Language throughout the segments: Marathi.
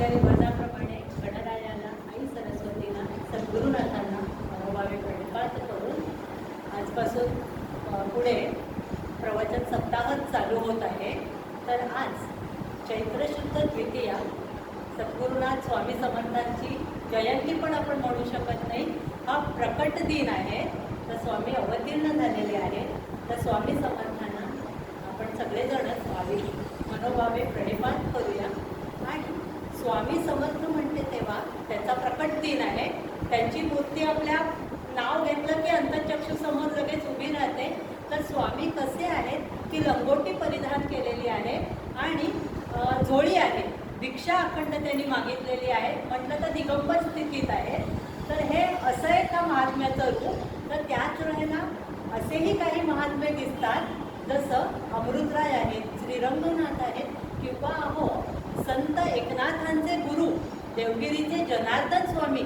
आपल्या रिवाजाप्रमाणे गणरायाला आई सरस्वतीला सद्गुरुनाथांना मनोभावे प्रणिपात करून आजपासून पुढे प्रवचन सप्ताहच चालू होत आहे. तर आज चैत्र शुद्ध द्वितीया सद्गुरुनाथ स्वामी समर्थांची जयंती पण आपण म्हणू शकत नाही. हा प्रकट दिन आहे. तर स्वामी अवतीर्ण झालेले आहे तर स्वामी समर्थांना आपण सगळेजणच स्वामी मनोभावे प्रणिपात करूया. आणि स्वामी समर्थ म्हणते तेव्हा त्याचा प्रकट दिन आहे. त्यांची मूर्ती आपल्या नाव घेतलं की अंतचक्षुसमोर लगेच उभी राहते. तर स्वामी कसे आहेत की लंगोटी परिधान केलेली आहे आणि झोळी आहे. दीक्षा अखंड त्यांनी मागितलेली आहे. म्हटलं तर दिगंबर स्थितीत आहे. तर हे असं आहे का महात्म्याचं रूप. तर त्याच वेळेला असेही काही महात्मे दिसतात. जसं अमृतराय आहेत श्रीरंगनाथ आहेत किंवा अहो संत एकनाथांचे गुरु देवगिरीचे जनार्दन स्वामी.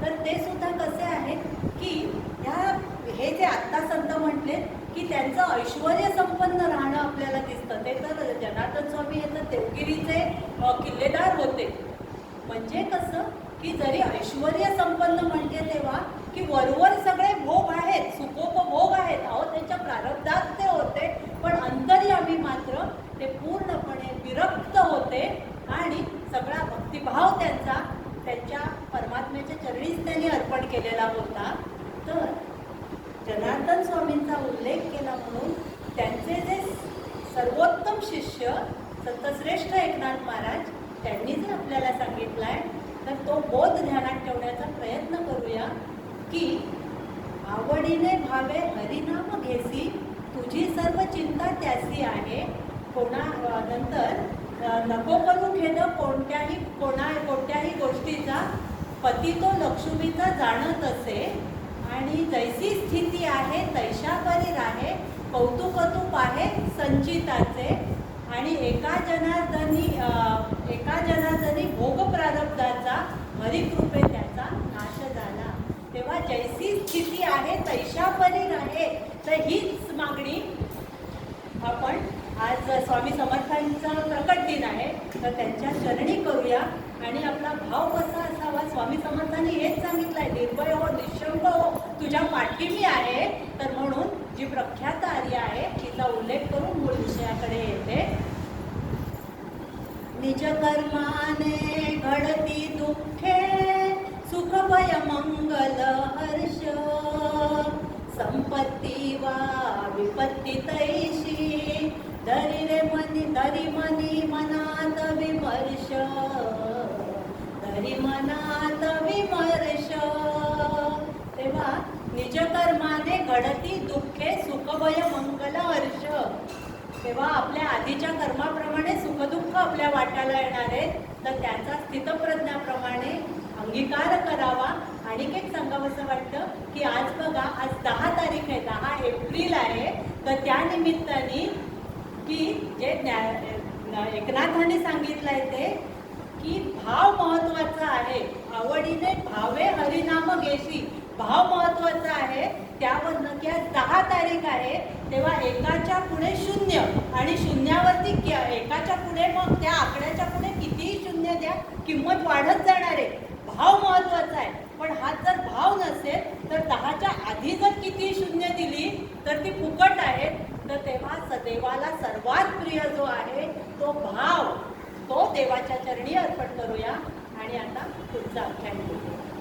तर ते सुद्धा कसे आहेत की ह्या हे जे आत्ता संत म्हटले की त्यांचं ऐश्वर संपन्न राहणं आपल्याला दिसतं. ते तर जनार्दन स्वामी हे तर देवगिरीचे किल्लेदार होते. म्हणजे कसं की जरी ऐश्वर संपन्न म्हणजे तेव्हा की वरवर सगळे भोग आहेत सुखोपभोग आहेत. अहो त्यांच्या प्रारब्धात ते होते पण अंतर्यामी मात्र ते पूर्णपणे विरक्त होते आणि सगळा भक्तिभाव त्यांचा त्यांच्या परमात्म्याच्या चरणीच त्यांनी अर्पण केलेला होता. तर जनार्दन स्वामींचा उल्लेख केला म्हणून त्यांचे जे सर्वोत्तम शिष्य संतश्रेष्ठ एकनाथ महाराज त्यांनी जर आपल्याला सांगितलं आहे तर तो बोध ध्यानात ठेवण्याचा प्रयत्न करूया की आवडीने भावे हरिनाम घेसी तुझी सर्व चिंता त्यासी आहे. कोणा नंतर नको करून घेणं कोणत्याही कोणा कोणत्याही गोष्टीचा. पती तो लक्ष्मीचा जाणत असे. आणि जैसी स्थिती आहे तैशा परीर आहे कौतुकतूप आहे संचिताचे. आणि एका जनार्दनी एका जनार्दनी भोग प्रारब्धाचा हरिकृपे त्याचा नाश झाला. तेव्हा जैसी स्थिती आहे तैशा परीर आहे तर हीच मागणी आपण आज स्वामी समर्थांचा प्रकट दिन आहे तर त्यांच्या चरणी करूया. आणि आपला भाव कसा असावा स्वामी समर्थांनी हेच सांगितलंय निर्भय हो निशंक हो तुझ्या पाठी मी आहे. तर म्हणून जी प्रख्यात आर्य आहे तिचा उल्लेख करून मूळ विषयाकडे येते. निज कर्माने घडती दुःखे सुख भय मंगल हर्ष संपत्ती वा विपत्ती तैशी तरी मनी मनात विमर्श तरी मनात विमर्श. तेव्हा निज कर्माने घडती दुःखे सुखभय मंगल हर्ष. तेव्हा आपल्या आधीच्या कर्माप्रमाणे सुखदुःख आपल्या वाट्याला येणार आहेत. तर त्याचा स्थितप्रज्ञाप्रमाणे अंगीकार करावा. आणि एक सांगावंसं वाटतं की आज बघा आज दहा तारीख आहे दहा एप्रिल आहे. तर त्या निमित्ताने म्हणजे ज्ञा- एकनाथांनी सांगितलं आहे ते की भाव महत्त्वाचा आहे. आवडीने भावे हरिनाम घेशी. भाव महत्त्वाचा आहे. त्यावरनं की आज दहा तारीख आहे. तेव्हा एकाच्या पुढे शून्य आणि शून्यावरती एकाच्या पुढे मग त्या आकड्याच्या पुढे कितीही शून्य द्या किंमत वाढत जाणार आहे. भाव महत्त्वाचा आहे. पण हा जर भाव नसेल तर दहाच्या आधी जर किती शून्य दिली तर ती फुकट आहेत तर तेव्हा सदैवाला सर्वात प्रिय जो आहे तो भाव तो देवाच्या चरणी अर्पण करूया. आणि आता पुढचा आख्यान घेऊया